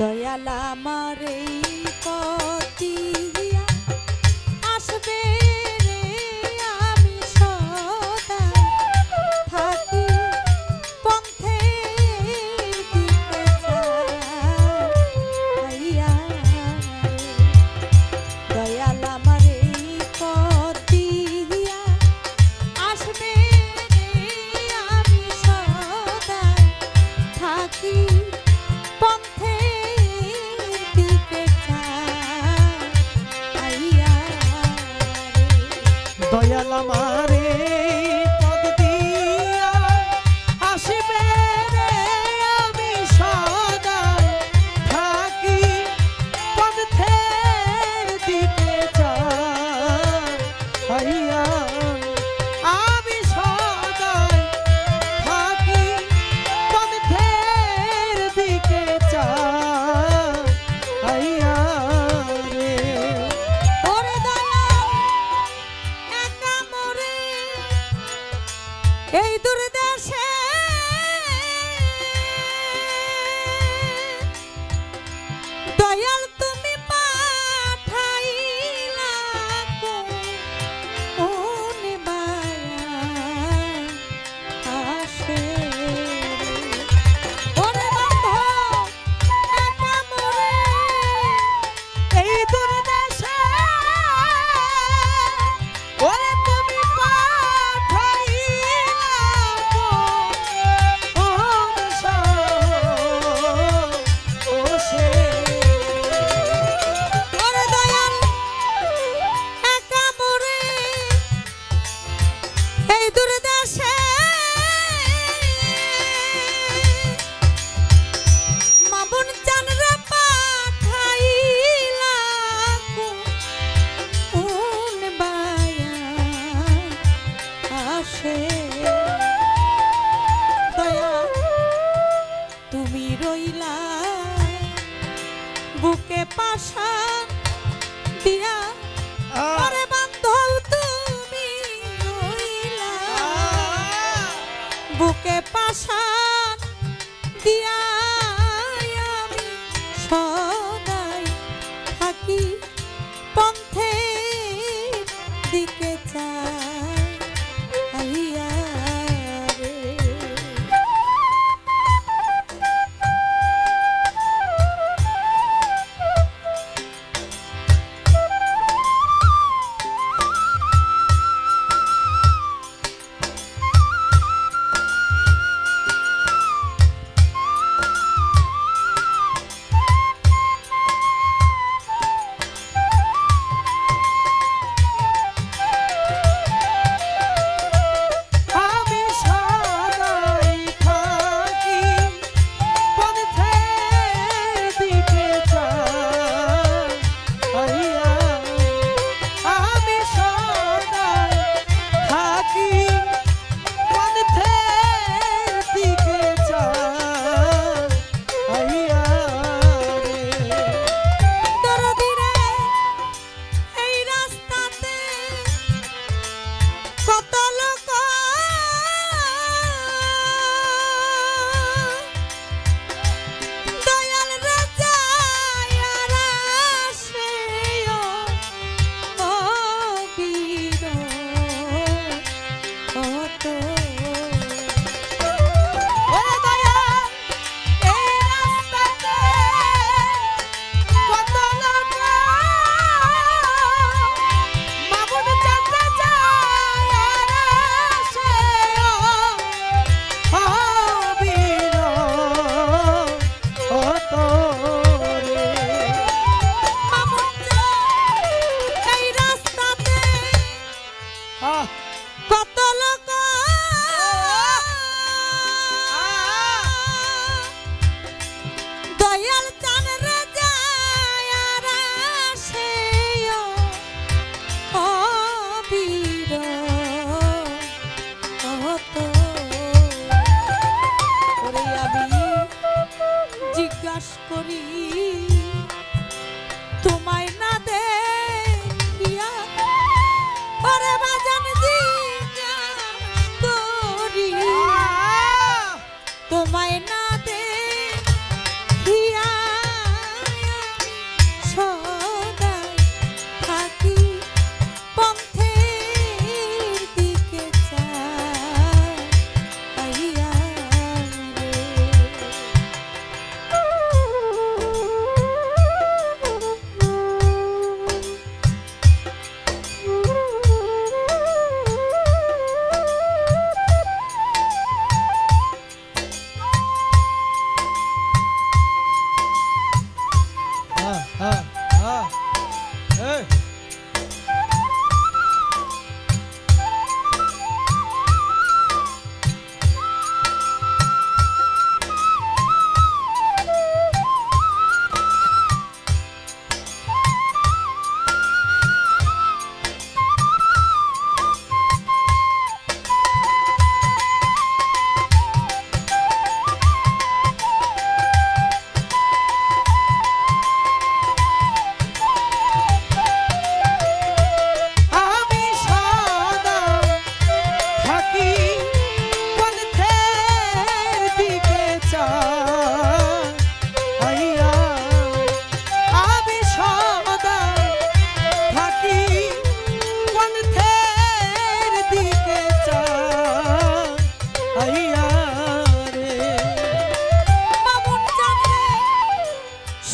দয়াল আমার এই পতিয়া আসবে রইলা বুকে পাশা দিয়া আরে বান্ধল তুমি রইলা বুকে পাশা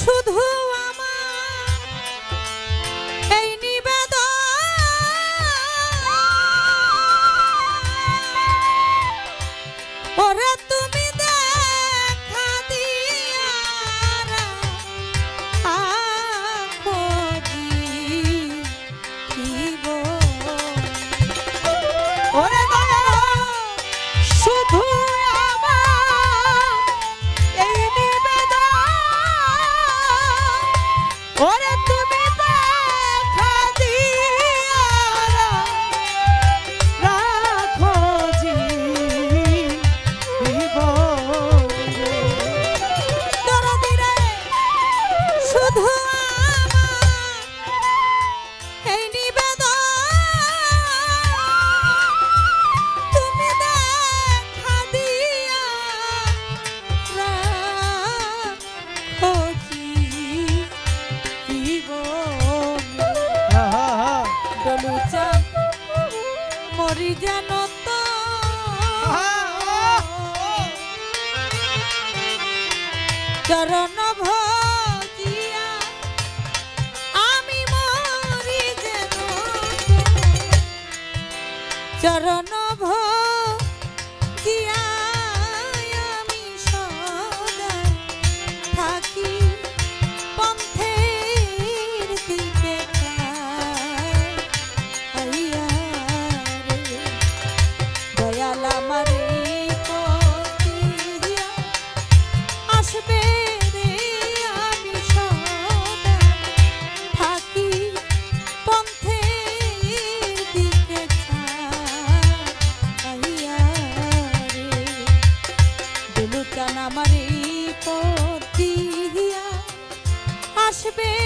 শুধু চরণ ভজিয়া, আমি মরি যেন চরণ ভজিয়া, আমি সদা থাকি পন্থের দিকে দয়াল আমার আসবে To be